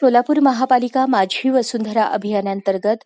सोलापूर महापालिका माझी वसुंधरा अभियानांतर्गत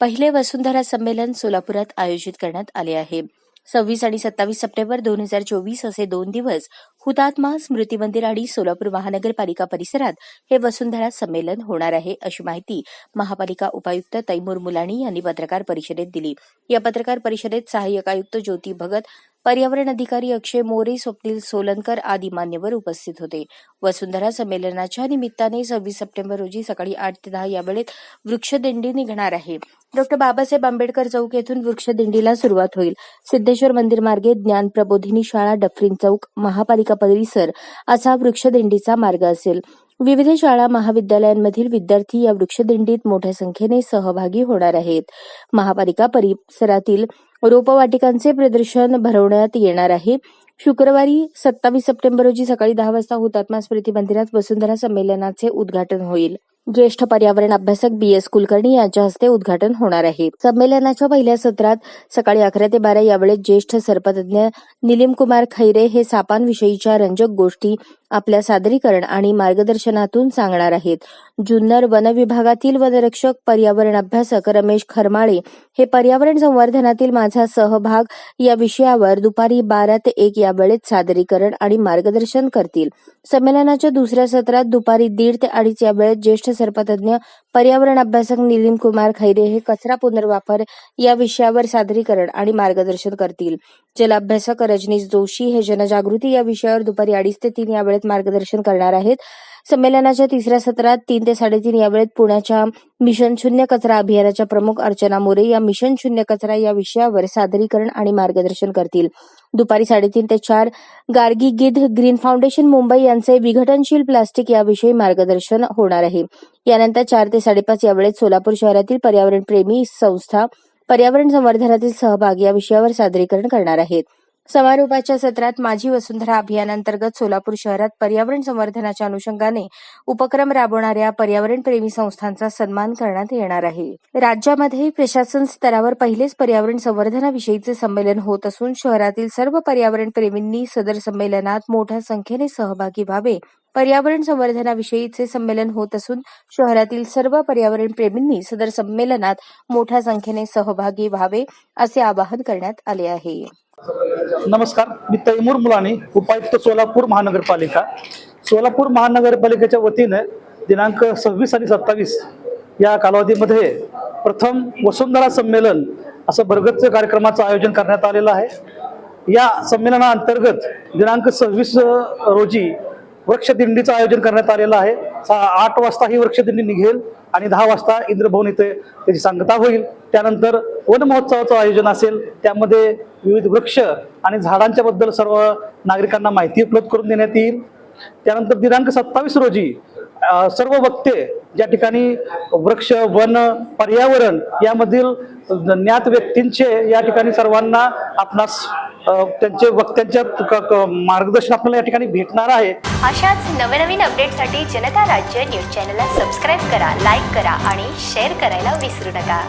पहिले वसुंधरा संमेलन सोलापुरात आयोजित करण्यात आले आहे. सव्वीस आणि सत्तावीस सप्टेंबर दोन हजार चोवीस असे दोन दिवस हुतात्मा स्मृती मंदिर आणि सोलापूर महानगरपालिका परिसरात हे वसुंधरा संमेलन होणार आहे अशी माहिती महापालिका उपायुक्त तैमूर मुलाणी यांनी पत्रकार परिषदेत दिली. या पत्रकार परिषदेत सहाय्यक आयुक्त ज्योती भगत पर्यावरण अधिकारी अक्षय मोरे स्वप्नील सोलनकर आदी मान्यवर उपस्थित होते. वसुंधरा संमेलनाच्या निमित्ताने सव्वीस सप्टेंबर रोजी सकाळी आठ ते दहा या वेळेत वृक्षदिंडी निघणार आहे. डॉक्टर बाबासाहेब आंबेडकर चौक येथून वृक्षदिंडीला सुरुवात होईल. सिद्धेश्वर मंदिर मार्गे ज्ञान प्रबोधिनी शाळा डफरीन चौक महापालिका परिसर असा वृक्षदिंडीचा मार्ग असेल. विविध शाळा महाविद्यालयांमधील विद्यार्थी या वृक्षदिंडीत मोठ्या संख्येने सहभागी होणार आहेत. महापालिका परिसरातील रोपवाटिकांचे प्रदर्शन भरवण्यात येणार आहे. शुक्रवारी सत्तावीस सप्टेंबर रोजी सकाळी दहा वाजता हुतात्मा स्मृती मंदिरात वसुंधरा संमेलनाचे उद्घाटन होईल. ज्येष्ठ पर्यावरण अभ्यासक बी एस कुलकर्णी यांच्या हस्ते उद्घाटन होणार आहे. संमेलनाच्या पहिल्या सत्रात सकाळी अकरा ते बारा यावेळेत ज्येष्ठ सर्पतज्ञ निलीम कुमार खैरे हे सापांविषयीच्या रंजक गोष्टी आपल्या सादरीकरण आणि मार्गदर्शनातून सांगणार आहेत. जुन्नर वन विभागातील वनरक्षक पर्यावरण अभ्यासक रमेश खरमाळे हे पर्यावरण संवर्धनातील माझा सहभाग या विषयावर दुपारी बारा ते एक या वेळेत सादरीकरण आणि मार्गदर्शन करतील. संमेलनाच्या दुसऱ्या सत्रात दुपारी दीड ते अडीच या वेळेत ज्येष्ठ सर्पतज्ञ पर्यावरण अभ्यासक निलीम कुमार खैरे हे कचरा पुनर्वापर या विषयावर सादरीकरण आणि मार्गदर्शन करतील. जल अभ्यासक रजनीश जोशी हे जनजागृती या विषयावर दुपारी अडीच ते तीन या वेळेत मार्गदर्शन करणार आहेत. संमेलनाच्या तिसऱ्या सत्रात तीन ते साडेतीन या वेळेत पुण्याच्या मिशन शून्य कचरा अभियानाच्या प्रमुख अर्चना मोरे या मिशन शून्य कचरा या विषयावर सादरीकरण आणि मार्गदर्शन करतील. दुपारी साडेतीन ते चार गार्गी गिध ग्रीन फाउंडेशन मुंबई यांचे विघटनशील प्लास्टिक याविषयी मार्गदर्शन होणार आहे. यानंतर चार ते साडेपाच या वेळेत सोलापूर शहरातील पर्यावरण प्रेमी संस्था पर्यावरण संवर्धनातील सहभाग या विषयावर सादरीकरण करणार आहेत. समारोपाच्या सत्रात माझी वसुंधरा अभियानांतर्गत सोलापूर शहरात पर्यावरण संवर्धनाच्या अनुषंगाने उपक्रम राबवणाऱ्या पर्यावरणप्रेमी संस्थांचा सन्मान करण्यात येणार आहे. राज्यामध्ये प्रशासन स्तरावर पहिलेच पर्यावरण संवर्धनाविषयीचे संमेलन होत असून शहरातील सर्व पर्यावरणप्रेमींनी सदर संमेलनात मोठ्या संख्येने सहभागी व्हावे. पर्यावरण संवर्धनाविषयीचे संमेलन होत असून शहरातील सर्व पर्यावरण प्रेमींनी सदर संमेलनात मोठ्या संख्येने सहभागी व्हावे असे आवाहन करण्यात आले आहे. नमस्कार मी तैमूर मुलानी उपायुक्त सोलापूर महानगरपालिका. सोलापूर महानगरपालिकेच्या वतीने दिनांक सव्वीस आणि सत्तावीस या कालावधीमध्ये प्रथम वसुंधरा संमेलन असं भरगतचं कार्यक्रमाचं आयोजन करण्यात आलेलं आहे. या संमेलनाअंतर्गत दिनांक सव्वीस रोजी वृक्षदिंडीचं आयोजन करण्यात आलेलं आहे. आठ वाजता ही वृक्षदिंडी निघेल आणि दहा वाजता इंद्रभवन इथे त्याची सांगता होईल. त्यानंतर वन महोत्सवाचं आयोजन असेल. त्यामध्ये विविध वृक्ष आणि झाडांच्या बद्दल सर्व नागरिकांना माहिती उपलब्ध करून देण्यात येईल. त्यानंतर दिनांक सत्तावीस रोजी सर्व वक्ते ज्या ठिकाणी वृक्ष वन पर्यावरण यामधील ज्ञात व्यक्तींचे या ठिकाणी सर्वांना आपणास त्यांचे वक्त्यांच्या मार्गदर्शन आपल्याला या ठिकाणी भेटणार आहे. अशाच नवनवीन अपडेटसाठी जनता राज्य न्यूज चॅनलला सबस्क्राईब करा लाईक करा आणि शेअर करायला विसरू नका.